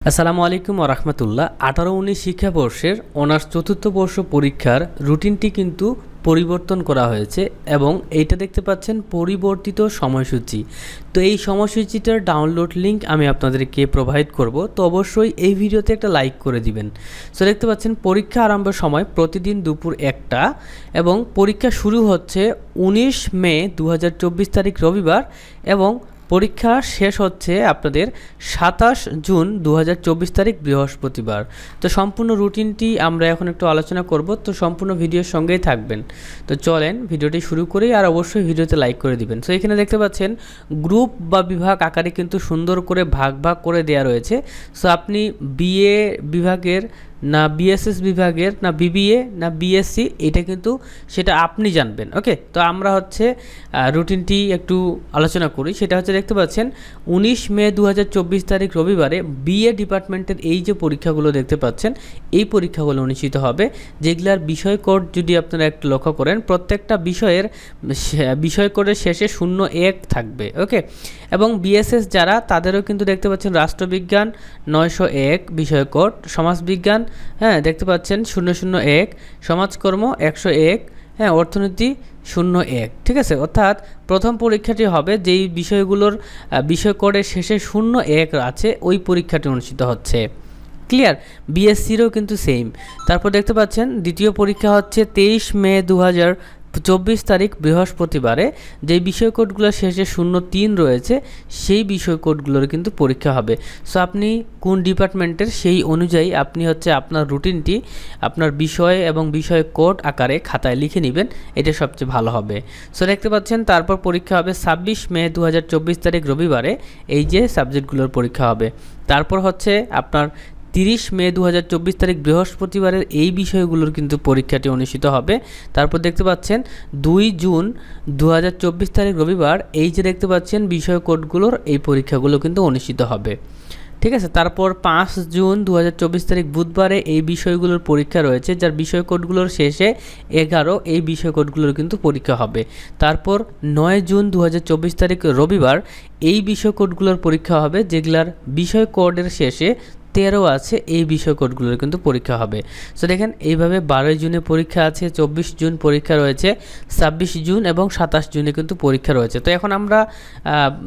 আসসালামু আলাইকুম রহমতুল্লাহ। আঠারো উনিশ শিক্ষাবর্ষের অনার্স চতুর্থ বর্ষ পরীক্ষার রুটিনটি কিন্তু পরিবর্তন করা হয়েছে এবং এইটা দেখতে পাচ্ছেন পরিবর্তিত সময়সূচি। তো এই সময়সূচিটার ডাউনলোড লিংক আমি আপনাদেরকে প্রোভাইড করব। তো অবশ্যই এই ভিডিওতে একটা লাইক করে দিবেন। সো দেখতে পাচ্ছেন পরীক্ষা আরম্ভের সময় প্রতিদিন দুপুর একটা এবং পরীক্ষা শুরু হচ্ছে উনিশ মে দু হাজার চব্বিশ তারিখ রবিবার এবং পরীক্ষা শেষ হচ্ছে আপনাদের সাতাশ জুন দু হাজার চব্বিশ তারিখ বৃহস্পতিবার। তো সম্পূর্ণ রুটিনটি আমরা এখন একটু আলোচনা করব, তো সম্পূর্ণ ভিডিওর সঙ্গেই থাকবেন। তো চলেন ভিডিওটি শুরু করি আর অবশ্যই ভিডিওতে লাইক করে দিবেন। সো এখানে দেখতে পাচ্ছেন, গ্রুপ বা বিভাগ আকারে কিন্তু সুন্দর করে ভাগ ভাগ করে দেওয়া রয়েছে। সো আপনি বিএ বিভাগের না বিএসএস বিভাগের, না বিবিএ না বিএসসি এটা কিন্তু সেটা আপনি জানবেন ওকে তো আমরা হচ্ছে রুটিনটি একটু আলোচনা করি। সেটা হচ্ছে, দেখতে পাচ্ছেন, উনিশ মে দু হাজার চব্বিশ তারিখ রবিবারে বিএ ডিপার্টমেন্টের এই যে পরীক্ষাগুলো দেখতে পাচ্ছেন, এই পরীক্ষাগুলো অনুষ্ঠিত হবে। যেগুলার বিষয় কোড যদি আপনারা একটু লক্ষ্য করেন, প্রত্যেকটা বিষয়ের বিষয় কোডের শেষে শূন্য এক থাকবে ওকে এবং বিএসএস যারা, তাদেরও কিন্তু দেখতে পাচ্ছেন, রাষ্ট্রবিজ্ঞান নয়শো এক বিষয় কোড, সমাজবিজ্ঞান হ্যাঁ দেখতে পাচ্ছেন শূন্য শূন্য এক সমাজকর্ম একশো এক হ্যাঁ অর্থনীতি শূন্য এক ঠিক আছে? অর্থাৎ প্রথম পরীক্ষাটি হবে যেই বিষয়গুলোর বিষয় করে শেষে শূন্য এক আছে, ওই পরীক্ষাটি অনুষ্ঠিত হচ্ছে। ক্লিয়ার? বিএসসিরও কিন্তু সেম তারপর দেখতে পাচ্ছেন, দ্বিতীয় পরীক্ষা হচ্ছে তেইশ মে দু হাজার চব্বিশ তারিখ বৃহস্পতিবারে যে বিষয় কোডগুলোর শেষে শূন্য তিন রয়েছে, সেই বিষয় কোডগুলোর কিন্তু পরীক্ষা হবে। সো আপনি কোন ডিপার্টমেন্টের সেই অনুযায়ী আপনি হচ্ছে আপনার রুটিনটি, আপনার বিষয় এবং বিষয় কোড আকারে খাতায় লিখে নেবেন, এটা সবচেয়ে ভালো হবে। সো দেখতে পাচ্ছেন, তারপর পরীক্ষা হবে ছাব্বিশ মে দু হাজার চব্বিশ তারিখ রবিবারে, এই যে সাবজেক্টগুলোর পরীক্ষা হবে। তারপর হচ্ছে আপনার তিরিশ মে দু হাজার চব্বিশ তারিখ বৃহস্পতিবারের এই বিষয়গুলোর কিন্তু পরীক্ষাটি অনুষ্ঠিত হবে। তারপর দেখতে পাচ্ছেন দুই জুন দু হাজার চব্বিশ তারিখ রবিবার এই যে দেখতে পাচ্ছেন বিষয় কোডগুলোর এই পরীক্ষাগুলো কিন্তু অনুষ্ঠিত হবে। ঠিক আছে, তারপর পাঁচ জুন দু হাজার চব্বিশ তারিখ বুধবারে এই বিষয়গুলোর পরীক্ষা রয়েছে, যার বিষয় কোডগুলোর শেষে এগারো এই বিষয় কোডগুলোর কিন্তু পরীক্ষা হবে। তারপর নয় জুন দু হাজার চব্বিশ তারিখ রবিবার এই বিষয় কোডগুলোর পরীক্ষা হবে, যেগুলার বিষয় কোডের শেষে তেরো আছে, এই বিষয় কোডগুলোর কিন্তু পরীক্ষা হবে। সো দেখেন, এইভাবে বারোই জুনে পরীক্ষা আছে, চব্বিশ জুন পরীক্ষা রয়েছে, ছাব্বিশ জুন এবং সাতাশ জুনে কিন্তু পরীক্ষা রয়েছে। তো এখন আমরা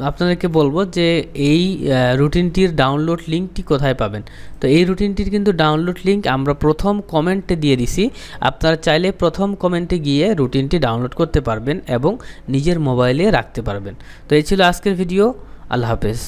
আপনাদেরকে বলব যে এই রুটিনটির ডাউনলোড লিঙ্কটি কোথায় পাবেন? তো এই রুটিনটির কিন্তু ডাউনলোড লিঙ্ক আমরা প্রথম কমেন্টে দিয়ে দিছি। আপনারা চাইলে প্রথম কমেন্টে গিয়ে রুটিনটি ডাউনলোড করতে পারবেন এবং নিজের মোবাইলে রাখতে পারবেন। তো এই ছিল আজকের ভিডিও। আল্লাহ হাফেজ।